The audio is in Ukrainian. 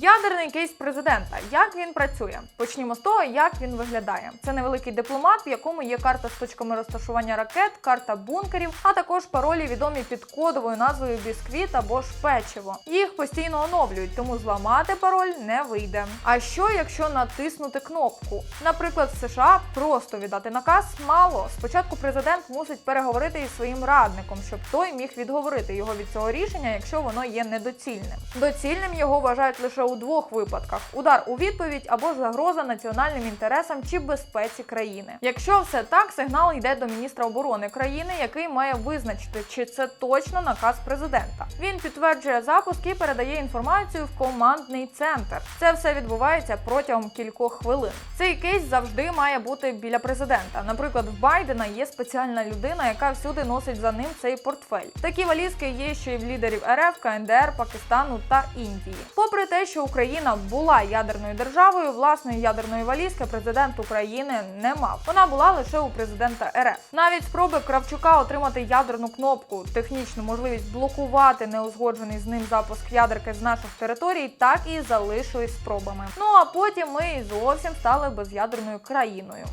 Ядерний кейс президента. Як він працює? Почнімо з того, як він виглядає. Це невеликий дипломат, в якому є карта з точками розташування ракет, карта бункерів, а також паролі відомі під кодовою назвою бісквіт або ж печиво. Їх постійно оновлюють, тому зламати пароль не вийде. А що якщо натиснути кнопку? Наприклад, в США просто віддати наказ мало. Спочатку президент мусить переговорити із своїм радником, щоб той міг відговорити його від цього рішення, якщо воно є недоцільним. Доцільним його вважають лише у двох випадках: удар у відповідь або загроза національним інтересам чи безпеці країни. Якщо все так, сигнал йде до міністра оборони країни, який має визначити, чи це точно наказ президента. Він підтверджує запуск і передає інформацію в командний центр. Це все відбувається протягом кількох хвилин. Цей кейс завжди має бути біля президента. Наприклад, в Байдена є спеціальна людина, яка всюди носить за ним цей портфель. Такі валізки є ще й в лідерів РФ, КНДР, Пакистану та Індії. Попри те, що Україна була ядерною державою, власної ядерної валізки президент України не мав. Вона була лише у президента РФ. Навіть спроби Кравчука отримати ядерну кнопку, технічну можливість блокувати неузгоджений з ним запуск ядерки з наших територій, так і залишились спробами. Ну а потім ми зовсім стали безядерною країною.